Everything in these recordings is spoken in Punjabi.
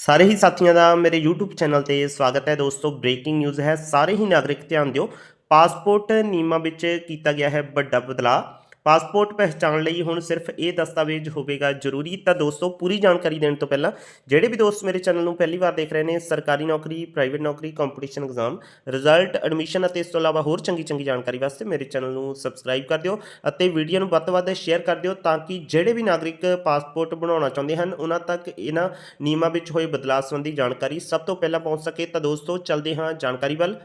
ਸਾਰੇ ਹੀ ਸਾਥੀਆਂ ਦਾ ਮੇਰੇ YouTube ਚੈਨਲ ਤੇ ਸਵਾਗਤ ਹੈ ਦੋਸਤੋ। ਬ੍ਰੇਕਿੰਗ ਨਿਊਜ਼ ਹੈ, ਸਾਰੇ ਹੀ ਨਾਗਰਿਕ ਧਿਆਨ ਦਿਓ। ਪਾਸਪੋਰਟ ਨਿਯਮਾਂ ਵਿੱਚ ਕੀਤਾ ਗਿਆ ਹੈ ਵੱਡਾ ਬਦਲਾਅ। ਪਾਸਪੋਰਟ ਪਹਿਚਾਣ ਲਈ ਹੁਣ ਸਿਰਫ ਇਹ ਦਸਤਾਵੇਜ਼ ਹੋਵੇਗਾ ਜ਼ਰੂਰੀ। ਤਾਂ ਦੋਸਤੋ, ਪੂਰੀ ਜਾਣਕਾਰੀ ਦੇਣ ਤੋਂ ਪਹਿਲਾਂ ਜਿਹੜੇ ਵੀ ਦੋਸਤ ਮੇਰੇ ਚੈਨਲ ਨੂੰ ਪਹਿਲੀ ਵਾਰ ਦੇਖ ਰਹੇ ਨੇ, ਸਰਕਾਰੀ ਨੌਕਰੀ, ਪ੍ਰਾਈਵੇਟ ਨੌਕਰੀ ਕੰਪੀਟੀਸ਼ਨ ਐਗਜ਼ਾਮ ਰਿਜ਼ਲਟ ਐਡਮਿਸ਼ਨ ਅਤੇ ਇਸ ਤੋਂ ਇਲਾਵਾ ਹੋਰ ਚੰਗੀ ਚੰਗੀ ਜਾਣਕਾਰੀ ਵਾਸਤੇ ਮੇਰੇ ਚੈਨਲ ਨੂੰ ਸਬਸਕ੍ਰਾਈਬ ਕਰ ਦਿਓ ਅਤੇ ਵੀਡੀਓ ਨੂੰ ਵੱਧ ਤੋਂ ਵੱਧ ਸ਼ੇਅਰ ਕਰ ਦਿਓ ਤਾਂ ਕਿ ਜਿਹੜੇ ਵੀ ਨਾਗਰਿਕ ਪਾਸਪੋਰਟ ਬਣਾਉਣਾ ਚਾਹੁੰਦੇ ਹਨ, ਉਹਨਾਂ ਤੱਕ ਇਹਨਾਂ ਨਿਯਮਾਂ ਵਿੱਚ ਹੋਏ ਬਦਲਾਅ ਸੰਬੰਧੀ ਜਾਣਕਾਰੀ ਸਭ ਤੋਂ ਪਹਿਲਾਂ ਪਹੁੰਚ ਸਕੇ। ਤਾਂ ਦੋਸਤੋ, ਚੱਲਦੇ ਹਾਂ ਜਾਣਕਾਰੀ ਵੱਲ।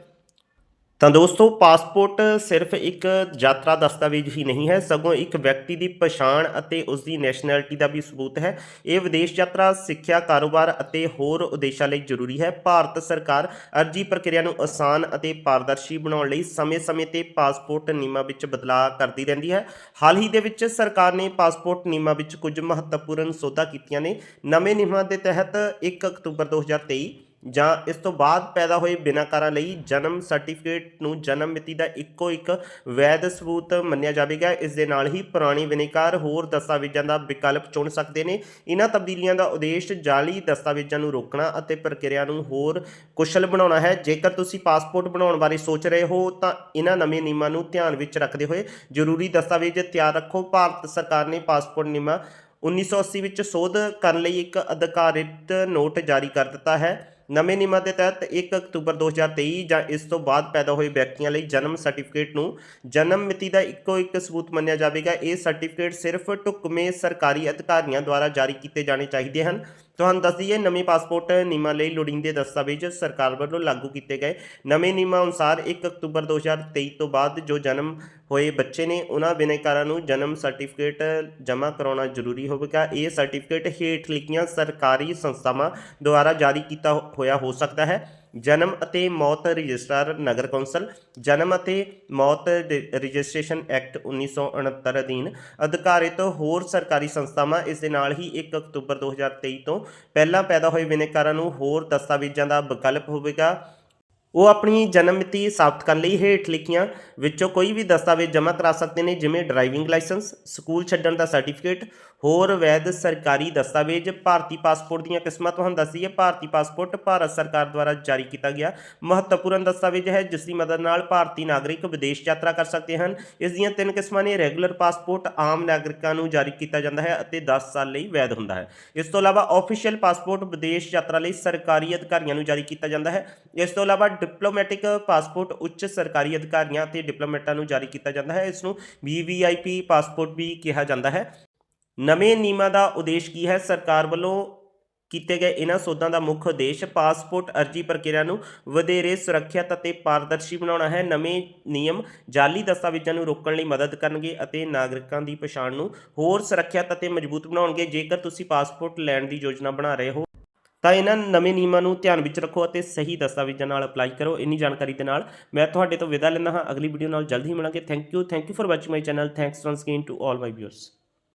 ਤਾਂ ਦੋਸਤੋ, ਪਾਸਪੋਰਟ ਸਿਰਫ ਇੱਕ ਯਾਤਰਾ ਦਸਤਾਵੇਜ਼ ਹੀ ਨਹੀਂ ਹੈ, ਸਗੋਂ ਇੱਕ ਵਿਅਕਤੀ ਦੀ ਪਛਾਣ ਅਤੇ ਉਸ ਦੀ ਨੈਸ਼ਨੈਲਿਟੀ ਦਾ ਵੀ ਸਬੂਤ ਹੈ। ਇਹ ਵਿਦੇਸ਼ ਯਾਤਰਾ, ਸਿੱਖਿਆ, ਕਾਰੋਬਾਰ ਅਤੇ ਹੋਰ ਉਦੇਸ਼ਾਂ ਲਈ ਜ਼ਰੂਰੀ ਹੈ। ਭਾਰਤ ਸਰਕਾਰ ਅਰਜੀ ਪ੍ਰਕਿਰਿਆ ਨੂੰ ਆਸਾਨ ਅਤੇ ਪਾਰਦਰਸ਼ੀ ਬਣਾਉਣ ਲਈ ਸਮੇਂ-ਸਮੇਂ ਤੇ ਪਾਸਪੋਰਟ ਨਿਯਮਾਂ ਵਿੱਚ ਬਦਲਾਅ ਕਰਦੀ ਰਹਿੰਦੀ ਹੈ। ਹਾਲ ਹੀ ਦੇ ਵਿੱਚ ਸਰਕਾਰ ਨੇ ਪਾਸਪੋਰਟ ਨਿਯਮਾਂ ਵਿੱਚ ਕੁਝ ਮਹੱਤਵਪੂਰਨ ਸੋਧਾਂ ਕੀਤੀਆਂ ਨੇ। ਨਵੇਂ ਨਿਯਮਾਂ ਦੇ ਤਹਿਤ 1 ਅਕਤੂਬਰ 2023 ਜਾਂ ਇਸ ਤੋਂ ਬਾਅਦ ਪੈਦਾ ਹੋਏ ਬਿਨਾਕਾਰਾਂ ਲਈ ਜਨਮ ਸਰਟੀਫਿਕੇਟ ਨੂੰ ਜਨਮ ਮਿਤੀ ਦਾ ਇੱਕੋ ਇੱਕ ਵੈਧ ਸਬੂਤ ਮੰਨਿਆ ਜਾਵੇਗਾ। ਇਸ ਦੇ ਨਾਲ ਹੀ ਪੁਰਾਣੀ ਬਿਨੇਕਾਰ ਹੋਰ ਦਸਤਾਵੇਜ਼ਾਂ ਦਾ ਵਿਕਲਪ ਚੁਣ ਸਕਦੇ ਨੇ। ਇਹਨਾਂ ਤਬਦੀਲੀਆਂ ਦਾ ਉਦੇਸ਼ ਜਾਲੀ ਦਸਤਾਵੇਜ਼ਾਂ ਨੂੰ ਰੋਕਣਾ ਅਤੇ ਪ੍ਰਕਿਰਿਆ ਨੂੰ ਹੋਰ ਕੁਸ਼ਲ ਬਣਾਉਣਾ ਹੈ। ਜੇਕਰ ਤੁਸੀਂ ਪਾਸਪੋਰਟ ਬਣਾਉਣ ਬਾਰੇ ਸੋਚ ਰਹੇ ਹੋ, ਤਾਂ ਇਹਨਾਂ ਨਵੇਂ ਨਿਯਮਾਂ ਨੂੰ ਧਿਆਨ ਵਿੱਚ ਰੱਖਦੇ ਹੋਏ ਜ਼ਰੂਰੀ ਦਸਤਾਵੇਜ਼ ਤਿਆਰ ਰੱਖੋ। ਭਾਰਤ ਸਰਕਾਰ ਨੇ ਪਾਸਪੋਰਟ ਨਿਯਮਾਂ 1980 ਵਿੱਚ ਸੋਧ ਕਰਨ ਲਈ ਇੱਕ ਅਧਿਕਾਰਿਤ ਨੋਟ ਜਾਰੀ ਕਰ ਦਿੱਤਾ ਹੈ। ਨਵੇਂ ਨਿਯਮਾਂ ਦੇ ਤਹਿਤ 1 ਅਕਤੂਬਰ 2023 ਜਾਂ ਇਸ ਤੋਂ ਬਾਅਦ ਪੈਦਾ ਹੋਏ ਵਿਅਕਤੀਆਂ ਲਈ ਜਨਮ ਸਰਟੀਫਿਕੇਟ ਨੂੰ ਜਨਮ ਮਿਤੀ ਦਾ ਇੱਕੋ ਇੱਕ ਸਬੂਤ ਮੰਨਿਆ ਜਾਵੇਗਾ। ਇਹ ਸਰਟੀਫਿਕੇਟ ਸਿਰਫ ਢੁਕਵੇਂ ਸਰਕਾਰੀ ਅਧਿਕਾਰੀਆਂ ਦੁਆਰਾ ਜਾਰੀ ਕੀਤੇ ਜਾਣੇ ਚਾਹੀਦੇ ਹਨ। ਤੁਹਾਨੂੰ ਦੱਸ ਦਈਏ, ਨਵੇਂ ਪਾਸਪੋਰਟ ਨਿਯਮਾਂ ਲਈ ਲੋੜੀਂਦੇ ਦਸਤਾਵੇਜ਼ ਸਰਕਾਰ ਵੱਲੋਂ ਲਾਗੂ ਕੀਤੇ ਗਏ। ਨਵੇਂ ਨਿਯਮਾਂ ਅਨੁਸਾਰ 1 ਅਕਤੂਬਰ 2023 ਤੋਂ ਬਾਅਦ ਜੋ ਜਨਮ ਹੋਏ ਬੱਚੇ ਨੇ, ਉਹਨਾਂ ਬਿਨੈਕਾਰਾਂ ਨੂੰ ਜਨਮ ਸਰਟੀਫਿਕੇਟ ਜਮ੍ਹਾਂ ਕਰਾਉਣਾ ਜ਼ਰੂਰੀ ਹੋਵੇਗਾ। ਇਹ ਸਰਟੀਫਿਕੇਟ ਹੇਠ ਲਿਖੀਆਂ ਸਰਕਾਰੀ ਸੰਸਥਾਵਾਂ ਦੁਆਰਾ ਜਾਰੀ ਕੀਤਾ ਹੋਇਆ ਹੋ ਸਕਦਾ ਹੈ। ਜਨਮ ਅਤੇ ਮੌਤ ਰਜਿਸਟਰਾਰ ਨਗਰ ਕੌਂਸਲ, ਜਨਮ ਅਤੇ ਮੌਤ ਰਜਿਸਟ੍ਰੇਸ਼ਨ ਐਕਟ 1969 ਅਧੀਨ ਅਧਿਕਾਰਿਤ ਹੋਰ ਸਰਕਾਰੀ ਸੰਸਥਾਵਾਂ, ਇਸ ਦੇ ਨਾਲ ਹੀ 1 ਅਕਤੂਬਰ 2023 ਤੋਂ ਪਹਿਲਾਂ ਪੈਦਾ ਹੋਏ ਬਿਨੈਕਾਰਾਂ ਨੂੰ ਹੋਰ ਦਸਤਾਵੇਜ਼ਾਂ ਦਾ ਵਿਕਲਪ ਹੋਵੇਗਾ। ਉਹ ਆਪਣੀ ਜਨਮ ਮਿਤੀ ਸਾਬਤ ਕਰਨ ਲਈ ਹੇਠ ਲਿਖੀਆਂ, ਵਿੱਚੋਂ ਕੋਈ ਵੀ ਦਸਤਾਵੇਜ਼ ਜਮ੍ਹਾਂ ਕਰਾ ਸਕਦੇ ਨੇ, ਜਿਵੇਂ ਡਰਾਈਵਿੰਗ ਲਾਇਸੈਂਸ, ਸਕੂਲ ਛੱਡਣ ਦਾ ਸਰਟੀਫਿਕੇਟ, ਹੋਰ ਵੈਧ ਸਰਕਾਰੀ ਦਸਤਾਵੇਜ਼, ਭਾਰਤੀ ਪਾਸਪੋਰਟ ਦੀਆਂ ਕਿਸਮਾਂ, ਤੁਹਾਨੂੰ ਦੱਸ ਦਈਏ, ਭਾਰਤੀ ਪਾਸਪੋਰਟ ਭਾਰਤ ਸਰਕਾਰ ਦੁਆਰਾ ਜਾਰੀ ਕੀਤਾ ਗਿਆ ਮਹੱਤਵਪੂਰਨ ਦਸਤਾਵੇਜ਼ ਹੈ, ਜਿਸ ਦੀ ਮਦਦ ਨਾਲ ਭਾਰਤੀ ਨਾਗਰਿਕ ਵਿਦੇਸ਼ ਯਾਤਰਾ ਕਰ ਸਕਦੇ ਹਨ। ਇਸ ਦੀਆਂ ਤਿੰਨ ਕਿਸਮਾਂ ਨੇ, ਰੈਗੂਲਰ ਪਾਸਪੋਰਟ, ਆਮ ਨਾਗਰਿਕਾਂ ਨੂੰ ਜਾਰੀ ਕੀਤਾ ਜਾਂਦਾ ਹੈ ਅਤੇ 10 ਸਾਲ ਲਈ ਵੈਧ ਹੁੰਦਾ ਹੈ। ਇਸ ਤੋਂ ਇਲਾਵਾ ਆਫੀਸ਼ੀਅਲ ਪਾਸਪੋਰਟ ਵਿਦੇਸ਼ ਯਾਤਰਾ ਲਈ ਸਰਕਾਰੀ ਅਧਿਕਾਰੀਆਂ ਨੂੰ ਜਾਰੀ ਕੀਤਾ ਜਾਂਦਾ ਹੈ। ਇਸ ਤੋਂ ਇਲਾਵਾ ਡਿਪਲੋਮੈਟਿਕ ਪਾਸਪੋਰਟ ਉੱਚ ਸਰਕਾਰੀ ਅਧਿਕਾਰੀਆਂ ਤੇ ਡਿਪਲੋਮੈਟਾਂ ਨੂੰ ਜਾਰੀ ਕੀਤਾ ਜਾਂਦਾ ਹੈ। ਇਸ ਨੂੰ ਵੀਵੀਆਈਪੀ ਪਾਸਪੋਰਟ ਵੀ ਕਿਹਾ ਜਾਂਦਾ ਹੈ। ਨਵੇਂ ਨਿਯਮਾਂ ਦਾ ਉਦੇਸ਼ ਕੀ ਹੈ? ਸਰਕਾਰ ਵੱਲੋਂ ਕੀਤੇ ਗਏ ਇਹਨਾਂ ਸੋਧਾਂ ਦਾ ਮੁੱਖ ਉਦੇਸ਼ ਪਾਸਪੋਰਟ ਅਰਜੀ ਪ੍ਰਕਿਰਿਆ ਨੂੰ ਵਧੇਰੇ ਸੁਰੱਖਿਅਤ ਅਤੇ ਪਾਰਦਰਸ਼ੀ ਬਣਾਉਣਾ ਹੈ। ਨਵੇਂ ਨਿਯਮ ਜਾਲੀ ਦਸਤਾਵੇਜ਼ਾਂ ਨੂੰ ਰੋਕਣ ਲਈ ਮਦਦ ਕਰਨਗੇ ਅਤੇ ਨਾਗਰਿਕਾਂ ਦੀ ਪਛਾਣ ਨੂੰ ਹੋਰ ਸੁਰੱਖਿਅਤ ਅਤੇ ਮਜ਼ਬੂਤ ਬਣਾਉਣਗੇ। ਜੇਕਰ ਤੁਸੀਂ ਪਾਸਪੋਰਟ ਲੈਣ ਦੀ ਯੋਜਨਾ ਬਣਾ ਰਹੇ ਹੋ ਤਾਂ ਇਹਨਾਂ ਨਵੇਂ ਨਿਯਮਾਂ ਨੂੰ ਧਿਆਨ ਵਿੱਚ ਰੱਖੋ ਅਤੇ ਸਹੀ ਦਸਤਾਵੇਜ਼ਾਂ ਨਾਲ ਅਪਲਾਈ ਕਰੋ। ਇੰਨੀ ਜਾਣਕਾਰੀ ਦੇ ਨਾਲ ਮੈਂ ਤੁਹਾਡੇ ਤੋਂ ਵਿਦਾ ਲੈਂਦਾ ਹਾਂ। ਅਗਲੀ ਵੀਡੀਓ ਨਾਲ ਜਲਦੀ ਮਿਲਾਂਗੇ। Thank you thank you for watching my channel thanks once again to all my viewers